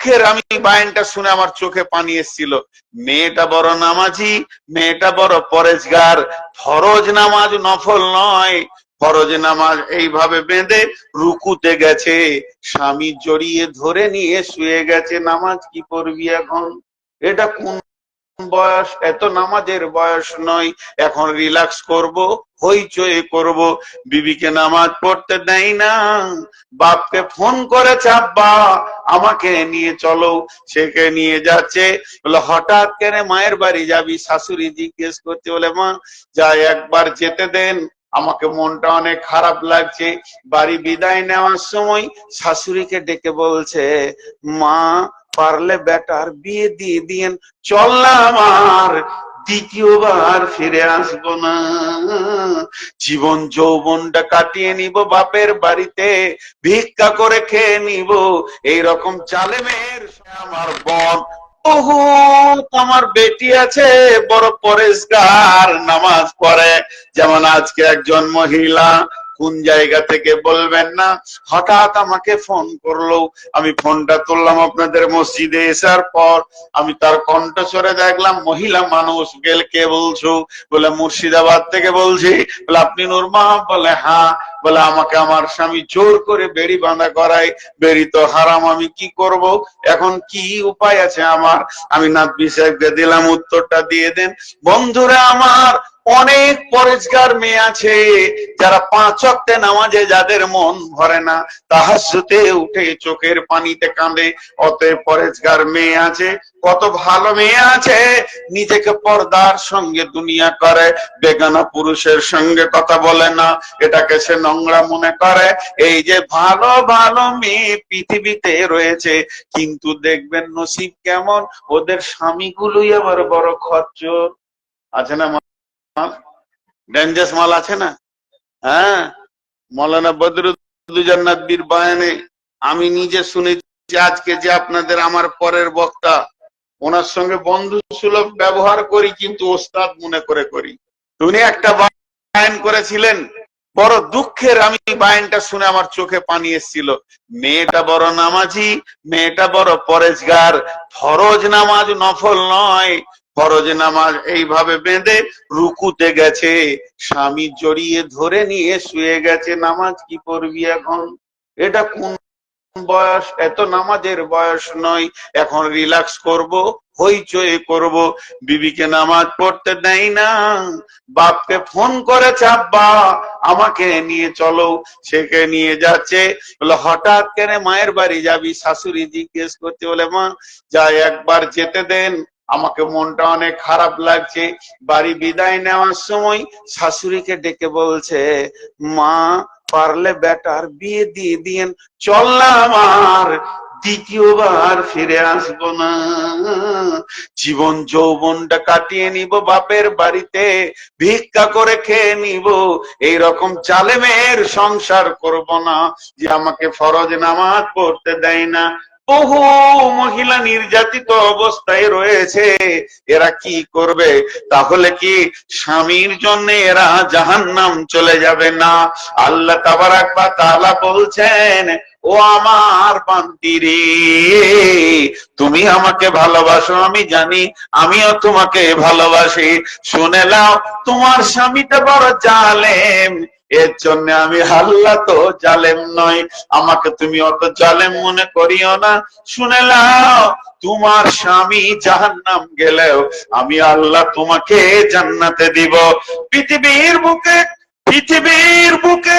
দুঃখের আমি বায়নটা শুনে আমার চোখে পানি এসেছিল। মেয়েটা বড় নামাজি, মেয়েটা বড় পরেজগার। ফরজ নামাজ নফল নয়। ফরজ নামাজ এইভাবে বেঁধে রুকুতে গেছে। স্বামী জড়িয়ে ধরে নিয়ে শুয়ে গেছে। নামাজ কি করবি এখন? এটা কোন বয়স, এত নামাজের বয়স নয়। এখন রিল্যাক্স করব, হইচই করব। বিবিকে নামাজ পড়তে দেয় না। বাপকে ফোন করেছে, আব্বা, আমাকে নিয়ে চলো। সেকে নিয়ে যাচ্ছে। বলে, হঠাৎ কেন মায়ের বাড়ি যাবি? শাশুড়ি জিজ্ঞেস করতে বলে, মা যা একবার যেতে দেন। আমাকে মনটা অনেক খারাপ লাগছে। বাড়ি বিদায় নেওয়ার সময় শাশুড়িকে ডেকে বলছে, মা পারলে বেটার বিয়ে দিয়ে দিয়েন। চল না আমার, দ্বিতীয়বার ফিরে আসব না। জীবন যৌবনটা কাটিয়ে নিব বাপের বাড়িতে, ভিক্ষা করে খেয়ে নিব। এইরকম চালেমের আমার বোন বহু আমার বেটি আছে, বড় পরেশগার, নামাজ পড়ে। যেমন আজকে একজন মহিলা কোন জায়গা থেকে বলবেন না? হঠাৎ আমাকে ফোন করল। আমি ফোনটা তুললাম আপনাদের মসজিদে এসার পর। আমি তার কণ্ঠস্বরে দেখলাম, মহিলা মানুষ, গেল কে বলছো? বলে, মুর্শিদাবাদ থেকে বলছি। বলে, আপনি নুরমা বলে হ্যাঁ। বলে, আমাকে আমার স্বামী জোর করে বেড়ি বাঁধা করায়। বেড়ি তো হারাম, আমি কি করব? এখন কি উপায় আছে আমার? আমি নাতবি সাহেবকে দিলাম, উত্তরটা দিয়ে দেন। বন্ধুরা আমার অনেক পরেজগার মেয়ে আছে, যারা পাঁচ অক্টে নামাজে যাদের মন ভরে না তাহাজুতে উঠে চোখের পানিতে কাঁদে। অতএব পরেজগার মেয়ে আছে, কত ভালো মেয়ে আছে, নিজেকে পর্দার সঙ্গে দুনিয়া করে, বেগানা পুরুষের সঙ্গে কথা বলে না, এটাকে সে নোংরা মনে করে। এই যে ভালো ভালো মেয়ে পৃথিবীতে রয়েছে, কিন্তু দেখবেন নসিব কেমন, ওদের স্বামীগুলোই আবার বড় খরচ আছে না ডেঞ্জাস মাল আছে না? হ্যাঁ? মৌলানা বদরুদ্দুজান্নাত বীর বয়ানে আমি নিজে শুনেছি আজকে যে আপনাদের আমার পরের বক্তা। ওনার সঙ্গে বন্ধু সুলভ ব্যবহার করি, কিন্তু ওস্তাদ মনে করে করি। উনি একটা বায়ন করেছিলেন। বড় দুঃখের আমি বায়নটা শুনে আমার চোখে পানি এসেছিল। মেয়েটা বড় নামাজি, মেয়েটা বড় পরেজগার। ফরজ নামাজ নফল নয়। ফরজ নামাজ এইভাবে বেঁধে রুকুতে গেছে। স্বামী জড়িয়ে ধরে নিয়ে শুয়ে গেছে, নামাজ কি করবি এখন? এটা কোন বয়স? এত নামাজের বয়স নয়। এখন রিল্যাক্স করব, হইচই করব। বিবিকে নামাজ পড়তে দেয় না। বাপকে ফোন করেছে, আব্বা, আমাকে নিয়ে চলো। সেকে নিয়ে যাচ্ছে। বলে, হঠাৎ কেন মায়ের বাড়ি যাবি? শাশুড়ি জিজ্ঞেস করতে বলে, মা যা একবার যেতে দেন। আমাকে মনটা অনেক খারাপ লাগছে। বাড়ি বিদায় নেওয়ার সময় শাশুড়িকে ডেকে বলছে, মা, পারলে বেটার বিয়ে দিয়ে দিয়েন। চল না আমার, দ্বিতীয়বার ফিরে আসব না। জীবন যৌবনটা কাটিয়ে নিব বাপের বাড়িতে, ভিক্ষা করে খেয়ে নিব। এই এইরকম চালেমের সংসার করব না যে আমাকে ফরজ নামাজ পড়তে দেয় না। বহু মহিলা নির্যাতিত অবস্থায় রয়েছে। এরা কি করবে? তাহলে কি স্বামীর জন্য এরা জাহান্নাম চলে যাবে না? আল্লাহ তাবারাক বা তাআলা বলছেন, ও আমার বান্তিরে তুমি আমাকে ভালোবাসো, আমি জানি, আমিও তোমাকে ভালোবাসি। শুনে নাও, তোমার স্বামীটা বড় জালেম। এর জন্য আমি হাল্লা তো জালেম নয় আমাকে তুমি অত জালেম মনে করিও না। শুনে নাও, তোমার স্বামী জাহান্নাম গেলেও আমি আল্লাহ তোমাকে জান্নাতে দিব। পৃথিবীর বুকে পৃথিবীর বুকে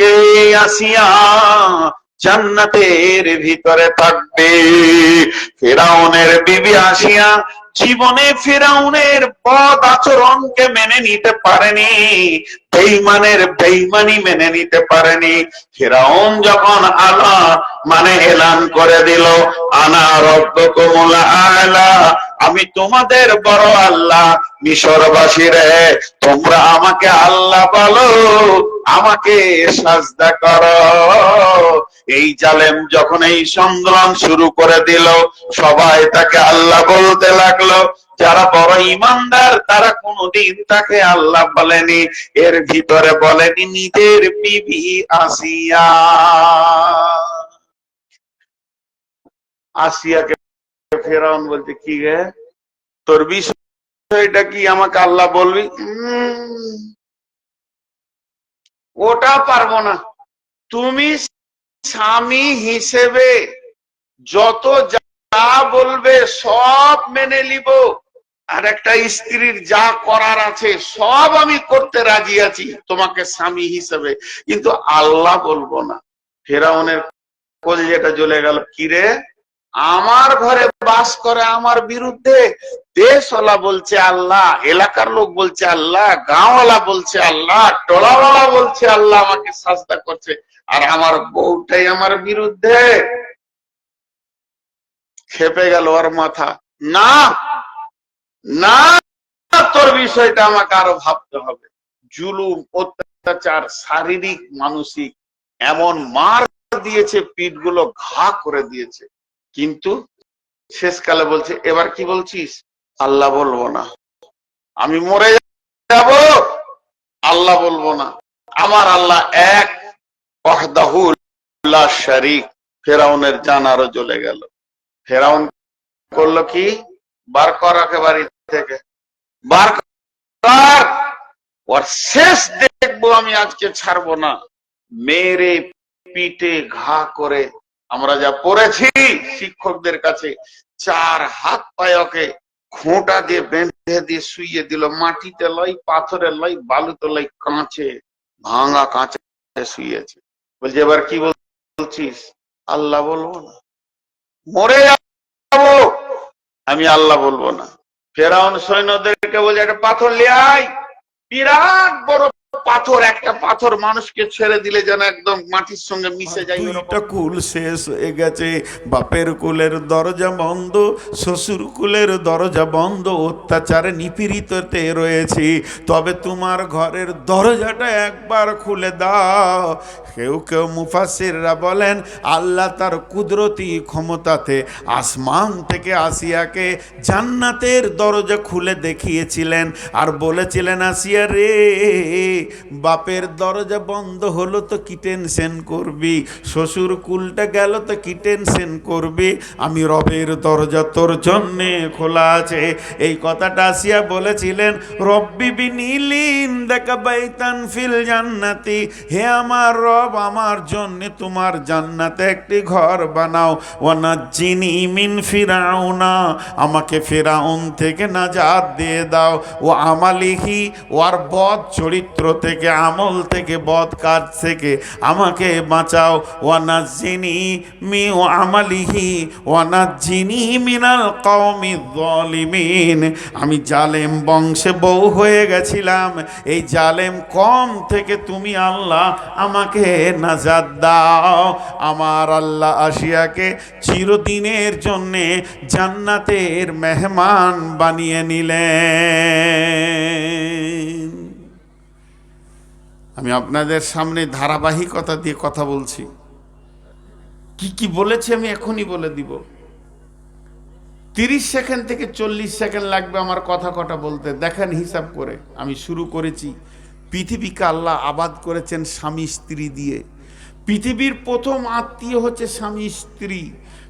কে আসিয়া জান্নাতের ভিতরে থাকবে? ফেরাউনের বিবি আসিয়া জীবনে ফেরাউনের পদ আচরণকে মেনে নিতে পারেনি বেইমানের বেইমানি মেনে নিতে পারেনি। ফেরাউন যখন আলা মানে এলান করে দিল, আনা রব্বকুমুল আলা আমি তোমাদের বড় আল্লাহ, মিশরবাসী রে। তোমরা আমাকে আল্লাহ বলো, আমাকে সাজদা করো। এই জালেম যখন এই সংগ্রাম শুরু করে দিল, সবাই তাকে আল্লাহ বলতে লাগল। যারা বড় ইমানদার, তারা কোনদিন তাকে আল্লাহ বলেনি। এর ভিতরে বলেনি, নিজের বিবি আসিয়া। আসিয়াকে ফেরাউন বলছে, কি গে তোর বিষয়টা কি আমাকে আল্লাহ বলবি? ওটা পারব না। তুমি স্বামী হিসেবে যত যা বলবে সব মেনে নিব। আর একটা স্ত্রীর যা করার আছে সব আমি করতে রাজি আছি তোমাকে স্বামী হিসেবে। কিন্তু আল্লাহ বলব না। ফেরাউনের কলজেটা জ্বলে গেল কিরে আমার ঘরে বাস করে আমার বিরুদ্ধে দেশওয়ালা বলছে আল্লাহ, এলাকার লোক বলছে আল্লাহ, গাঁওয়ালা বলছে আল্লাহ, টলাওয়ালা বলছে আল্লাহ, আমাকে সাজদা করছে। আর আমার বউটাই আমার বিরুদ্ধে খেপে গেল ওর মাথা। না না, তোর বিষয়টা আমাকে আরও ভাবতে হবে। জুলুম, অত্যাচার, শারীরিক, মানসিক, এমন মার দিয়েছে পিঠগুলো ঘা করে দিয়েছে। কিন্তু শেষকালে বলছে, এবার কি বলছিস? আল্লাহ বলব না। আমি মরে যাব? আল্লাহ বলব না। আমার আল্লাহ এক শরীক। ফেরাউনের জান আরও জ্বলে গেল। ফেরাউন করল কি? বার কর একেবারে থেকে। বার কর! ওর শেষ দেখব আমি, আজকে ছাড়বো না। মেরে পিঠে ঘা করে আমরা যা পড়েছি, শিক্ষকদের কাছে চার হাত পায়কে খোঁটা দিয়ে বেঁধে দিয়ে শুইয়ে দিল, মাটিতে লই, পাথরে লই, বালুতে লই, কাঁচে, ভাঙা কাঁচে শুয়েছে বলছে, এবার কি বলছিস? আল্লাহ বলব না। মরে আমি আল্লাহ বলব না। ফেরাউন সৈন্যদেরকে বলছে, একটা পাথর লিয়াই বিরাট বড় পাথর একটা পাথর মানুষকে ছেড়ে দিলে যেন একদম মাটির সঙ্গে মিশে যায় দুইটা কুল শেষ হয়ে গেছে। বাপের কুলের দরজা বন্ধ শ্বশুর কুলের দরজা বন্ধ অত্যাচারে নিপীড়িততে রয়েছি। তবে তোমার ঘরের দরজাটা একবার খুলে দাও। কেউ কেউ মুফাসিররা বলেন আল্লাহ তার কুদরতি ক্ষমতাতে আসমান থেকে আসিয়াকে জান্নাতের দরজা খুলে দেখিয়েছিলেন আর বলেছিলেন আসিয়া রে বাপের দরজা বন্ধ হলো তো কি টেনশন করবি? শ্বশুর কুলটা গেল তো কি টেনশন করবি? আমি রবের দরজা তোর জন্যে খোলা আছে। এই কথাটা আসিয়া বলেছিলেন, রব্বি বিনীলিন দেখা বাইতান ফিল জান্নাতি। হে আমার রব, আমার জন্যে তোমার জান্নাতে একটি ঘর বানাও। ওয়ানা জিনি মিন ফিরাউনা। আমাকে ফেরাউন থেকে নাজাত দিয়ে দাও। ও আমালিহি ওর বদ চরিত্র থেকে, আমল থেকে, বদ কাজ থেকে আমাকে বাঁচাও। ওয়ানা জিনি মি ও আমালিহি ওয়ানা জিনি মিনাল কওমি জলিমিন আমি জালেম বংশে বউ হয়ে গেছিলাম। এই জালেম কম থেকে তুমি আল্লাহ আমাকে নাজাদ দাও। আমার আল্লাহ আসিয়াকে চিরদিনের জন্যে জান্নাতের মেহমান বানিয়ে নিলেন। আমি আপনাদের সামনে ধারাবাহিকতা দিয়ে কথা বলছি। কি কি বলেছে আমি এখনই বলে দিব। তিরিশ সেকেন্ড থেকে চল্লিশ সেকেন্ড লাগবে আমার কথা কটা বলতে। দেখেন হিসাব করে, আমি শুরু করেছি। পৃথিবীকে আল্লাহ আবাদ করেছেন স্বামী স্ত্রী দিয়ে। পৃথিবীর প্রথম আত্মীয় হচ্ছে স্বামী স্ত্রী।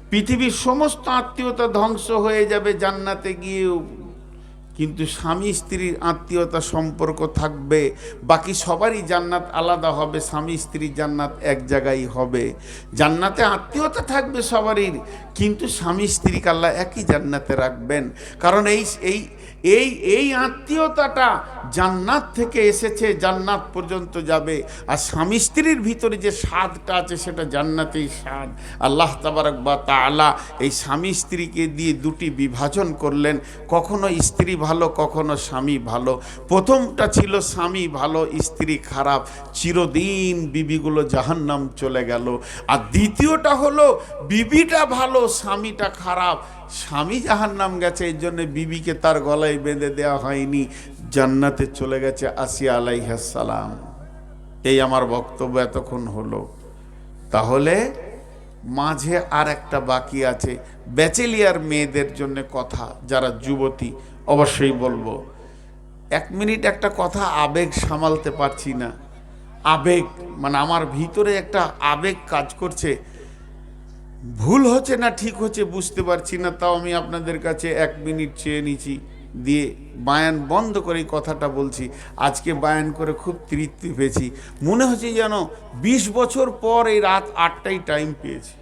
পৃথিবীর সমস্ত আত্মীয়তা ধ্বংস হয়ে যাবে জান্নাতে গিয়েও। কিন্তু স্বামী স্ত্রীর আত্মীয়তা সম্পর্ক থাকবে। বাকি সবারই জান্নাত আলাদা হবে, স্বামী স্ত্রীর জান্নাত এক জায়গায় হবে। জান্নাতে আত্মীয়তা থাকবে সবারই, কিন্তু স্বামী স্ত্রী কাল্লা একই জান্নাতে রাখবেন। কারণ এই এই এই এই আত্মীয়তাটা জান্নাত থেকে এসেছে, জান্নাত পর্যন্ত যাবে। আর স্বামী স্ত্রীর ভিতরে যে স্বাদটা আছে, সেটা জান্নাতেই স্বাদ। আল্লাহ তাবারক বা তাআলা এই স্বামী স্ত্রীকে দিয়ে দুটি বিভাজন করলেন। কখনো স্ত্রী ভালো, কখনো স্বামী ভালো। প্রথমটা ছিল স্বামী ভালো, স্ত্রী খারাপ। চিরদিন বিবিগুলো জাহান্নাম চলে গেল। আর দ্বিতীয়টা হলো, বিবিটা ভালো, স্বামীটা খারাপ। স্বামী জাহান্নাম গেছে এই জন্য বিবিকে তার গলায় বেঁধে দেওয়া হয়নি। জান্নাতে চলে গেছে আসিয়া আলাইহাসালাম এই আমার বক্তব্য এতক্ষণ হলো। তাহলে মাঝে আর একটা বাকি আছে। ব্যাচেলিয়ার মেয়েদের জন্য কথা, যারা যুবতী অবশ্যই বলব। এক মিনিট একটা কথা আবেগ সামালতে পারছি না। আবেগ মানে আমার ভিতরে একটা আবেগ কাজ করছে। ভুল হচ্ছে না, ঠিক হচ্ছে বুঝতে পারছি না, তাও আমি আপনাদের কাছে এক মিনিট চেয়ে নিছি দিয়ে বায়ান বন্ধ করে কথাটা বলছি। আজকে বায়ান করে খুব তৃপ্তি পেয়েছি। মনে হচ্ছে যেন বিশ বছর পর এই রাত আটটাই টাইম পেয়েছি।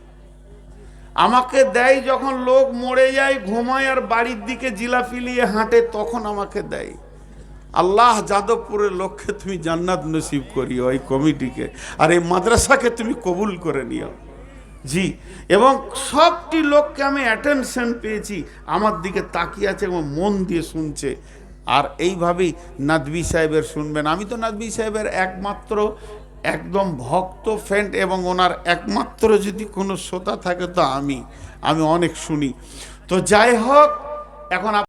আমাকে দেয় যখন লোক মরে যায়, ঘুমায় আর বাড়ির দিকে জিলা ফিলিয়ে হাঁটে, তখন আমাকে দেয়। আল্লাহ যাদবপুরের লক্ষ্যে তুমি জান্নাত নসিব করিও এই কমিটিকে, আর এই মাদ্রাসাকে তুমি কবুল করে নিও। জি, এবং সবটি লোককে আমি অ্যাটেনশন পেয়েছি, আমার দিকে তাকিয়ে আছে এবং মন দিয়ে শুনছে। আর এইভাবেই নাদবি সাহেবের শুনবেন। আমি তো নাদবি সাহেবের একমাত্র একদম ভক্ত ফ্রেন্ড এবং ওনার একমাত্র যদি কোনো শ্রোতা থাকে তো আমি আমি অনেক শুনি। তো যাই হোক, এখন